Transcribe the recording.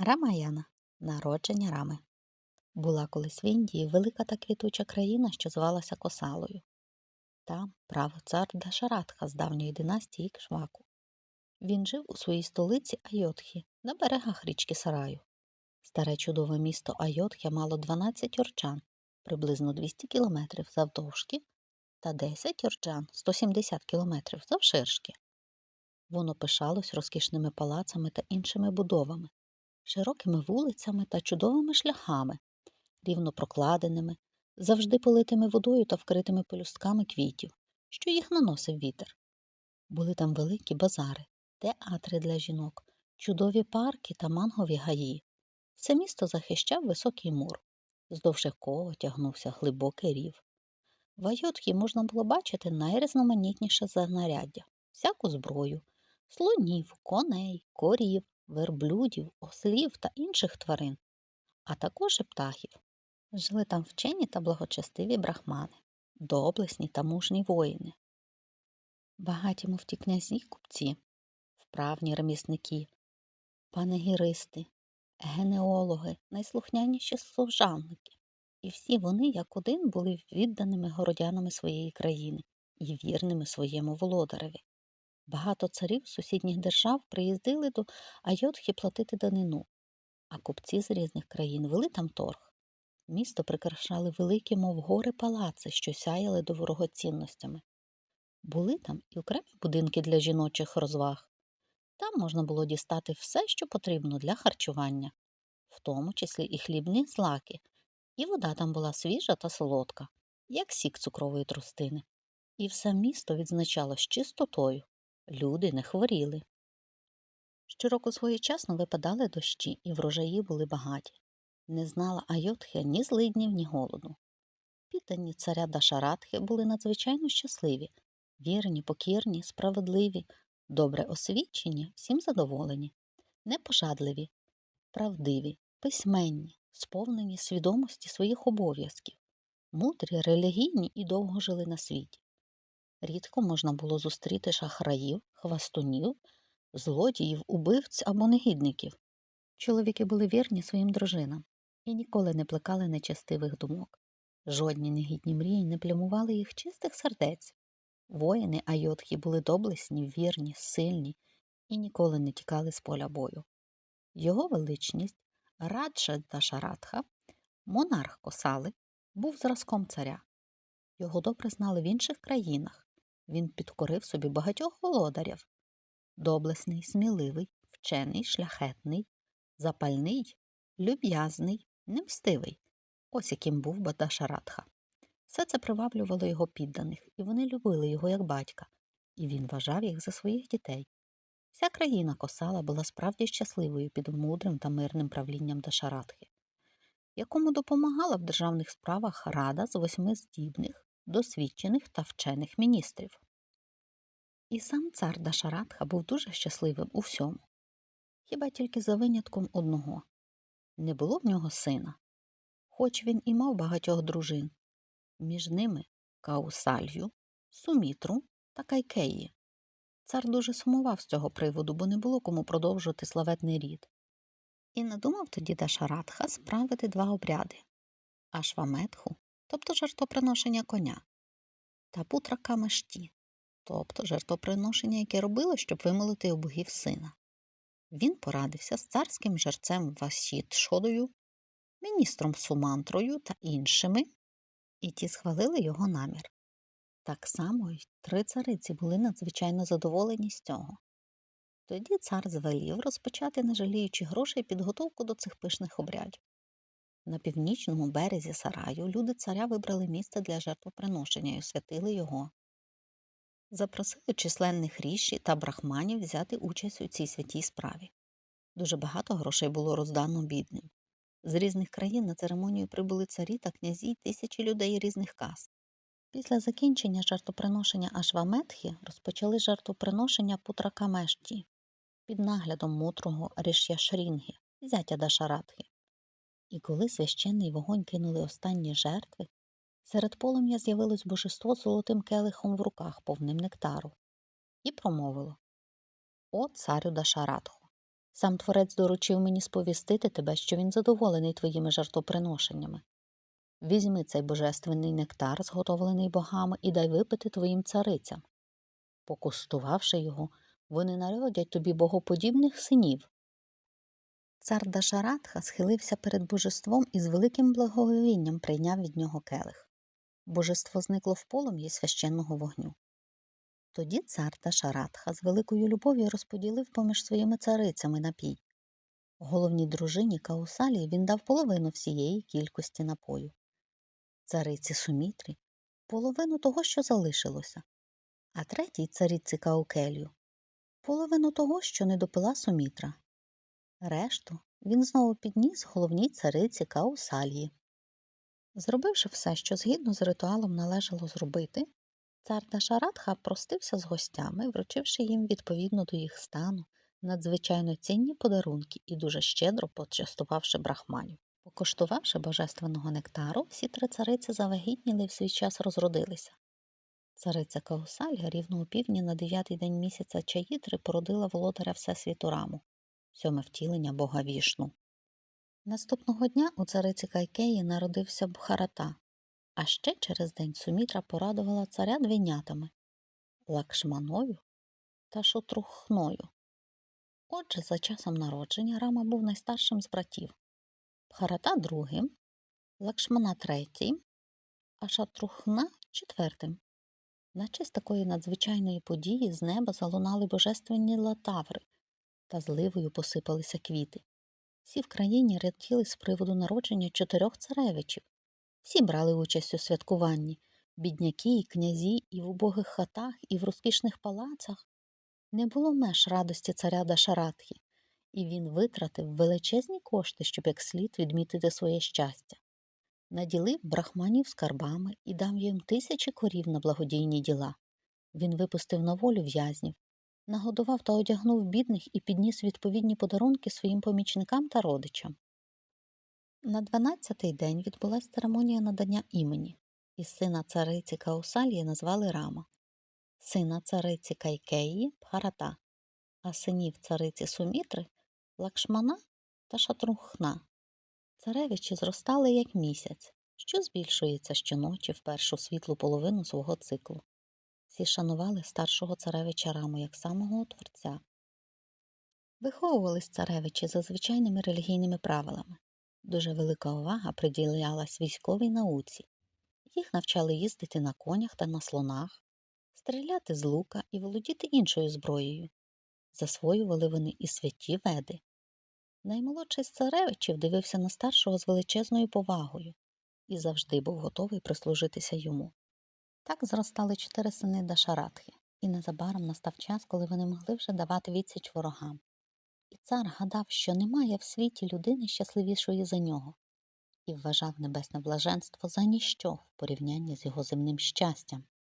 Рамаяна народження рами. Була колись в Індії велика та квітуча країна, що звалася Косалою. Там правив цар Дашаратха з давньої династії Ікшваку. Він жив у своїй столиці Айотхі на берегах річки Сараю. Старе чудове місто Айотхя мало 12 орчан, приблизно 200 кілометрів завдовжки, та 10 орчан 170 кілометрів завширшки. Воно пишалось розкішними палацами та іншими будовами, широкими вулицями та чудовими шляхами, рівно прокладеними, завжди политими водою та вкритими пелюстками квітів, що їх наносив вітер. Були там великі базари, театри для жінок, чудові парки та мангові гаї. Все місто захищав високий мур, здовж якого тягнувся глибокий рів. В Айотхі можна було бачити найрізноманітніше знаряддя, всяку зброю, слонів, коней, корів, верблюдів, ослів та інших тварин, а також і птахів. Жили там вчені та благочестиві брахмани, доблесні та мужні воїни. Багаті мовті князі купці, вправні ремісники, панегіристи, генеологи, найслухняніші служанники. І всі вони, як один, були відданими городянами своєї країни і вірними своєму володареві. Багато царів сусідніх держав приїздили до Айотхи платити данину, а купці з різних країн вели там торг. Місто прикрашали великі, мов гори палаци, що сяяли до дорогоцінностями. Були там і окремі будинки для жіночих розваг. Там можна було дістати все, що потрібно для харчування, в тому числі і хлібні злаки, і вода там була свіжа та солодка, як сік цукрової трустини. І все місто відзначалось чистотою. Люди не хворіли. Щороку своєчасно випадали дощі, і врожаї були багаті. Не знала Айотхе ні злиднів, ні голоду. Піддані царя Дашаратхи були надзвичайно щасливі, вірні, покірні, справедливі, добре освічені, всім задоволені, непожадливі, правдиві, письменні, сповнені свідомості своїх обов'язків, мудрі, релігійні і довго жили на світі. Рідко можна було зустріти шахраїв, хвастунів, злодіїв, убивць або негідників. Чоловіки були вірні своїм дружинам і ніколи не плекали нечестивих думок. Жодні негідні мрії не плямували їх чистих сердець. Воїни Айотхі були доблесні, вірні, сильні і ніколи не тікали з поля бою. Його величність Раджа Дашаратха, монарх Косали, був зразком царя. Його добре знали в інших країнах. Він підкорив собі багатьох володарів. Доблесний, сміливий, вчений, шляхетний, запальний, люб'язний, немстивий. Ось яким був Бадашаратха. Все це приваблювало його підданих, і вони любили його як батька, і він вважав їх за своїх дітей. Вся країна Косала була справді щасливою під мудрим та мирним правлінням Дашаратхи, якому допомагала в державних справах рада з восьми здібних, досвідчених та вчених міністрів. І сам цар Дашаратха був дуже щасливим у всьому, хіба тільки за винятком одного не було в нього сина, хоч він і мав багатьох дружин, між ними Каусалью, Сумітру та Кайкеї. Цар дуже сумував з цього приводу, бо не було кому продовжувати славетний рід. І надумав тоді Дашаратха справити два обряди ашваметху, тобто жертвоприношення коня, та путра камешті, тобто жертвоприношення, яке робило, щоб вимолити у богів сина. Він порадився з царським жерцем Васітшодою, міністром Сумантрою та іншими, і ті схвалили його намір. Так само й три цариці були надзвичайно задоволені з цього. Тоді цар звелів розпочати, не жаліючи грошей, підготовку до цих пишних обрядів. На північному березі сараю люди царя вибрали місце для жертвоприношення і освятили його. Запросили численних ріші та брахманів взяти участь у цій святій справі. Дуже багато грошей було роздано бідним. З різних країн на церемонію прибули царі та князі й тисячі людей різних каст. Після закінчення жертвоприношення Ашваметхи розпочали жертвоприношення Путракамешті під наглядом мудрого Ріш'яшрінги, зятя Дашаратхи. І коли священний вогонь кинули останні жертви, серед полум'я з'явилось божество з золотим келихом в руках, повним нектару, і промовило О, царю Дашаратху! Сам творець доручив мені сповістити тебе, що він задоволений твоїми жертвоприношеннями. Візьми цей божественний нектар, зготовлений богами, і дай випити твоїм царицям. Покуштувавши його, вони народять тобі богоподібних синів. Цар Дашаратха схилився перед божеством і з великим благоговінням прийняв від нього келих. Божество зникло в полум'ї священного вогню. Тоді цар Дашаратха з великою любов'ю розподілив поміж своїми царицями напій. Головній дружині Каусалії він дав половину всієї кількості напою. Цариці Сумітрі половину того, що залишилося, а третій цариці Каукелію половину того, що не допила Сумітра. Решту він знову підніс головній цариці Каусалії. Зробивши все, що згідно з ритуалом належало зробити, цар Дашаратха простився з гостями, вручивши їм відповідно до їх стану надзвичайно цінні подарунки і дуже щедро почастувавши брахманів. Покуштувавши божественного нектару, всі три цариці завагітніли в свій час розродилися. Цариця Каусальга рівно у півдні на дев'ятий день місяця Чаїтри породила володаря Всесвіту Раму, сьоме втілення бога вішну. Наступного дня у цариці Кайкеї народився Бхарата, а ще через день Сумітра порадувала царя двійнятами Лакшманою та Шутрухною. Отже, за часом народження Рама був найстаршим з братів, Бхарата другим, Лакшмана третім, а Шатрухна четвертим. На честь такої надзвичайної події з неба залунали божественні латаври та зливою посипалися квіти. Всі в країні раділи з приводу народження чотирьох царевичів. Всі брали участь у святкуванні бідняки і князі і в убогих хатах, і в розкішних палацах. Не було меж радості царя Дашаратхи, і він витратив величезні кошти, щоб як слід відмітити своє щастя. Наділив брахманів скарбами і дав їм тисячі корів на благодійні діла. Він випустив на волю в'язнів, нагодував та одягнув бідних і підніс відповідні подарунки своїм помічникам та родичам. На дванадцятий день відбулася церемонія надання імені, і сина цариці Каусалії назвали Рама, сина цариці Кайкеї Бхарата, а синів цариці Сумітри Лакшмана та Шатрухна. Царевичі зростали як місяць, що збільшується щоночі в першу світлу половину свого циклу. Всі шанували старшого царевича Раму як самого творця. Виховувались царевичі за звичайними релігійними правилами. Дуже велика увага приділялась військовій науці. Їх навчали їздити на конях та на слонах, стріляти з лука і володіти іншою зброєю. Засвоювали вони і святі веди. Наймолодший з царевичів дивився на старшого з величезною повагою і завжди був готовий прислужитися йому. Так зростали чотири сини Дашаратхи, і незабаром настав час, коли вони могли вже давати відсіч ворогам. І цар гадав, що немає в світі людини щасливішої за нього, і вважав небесне блаженство за ніщо в порівнянні з його земним щастям.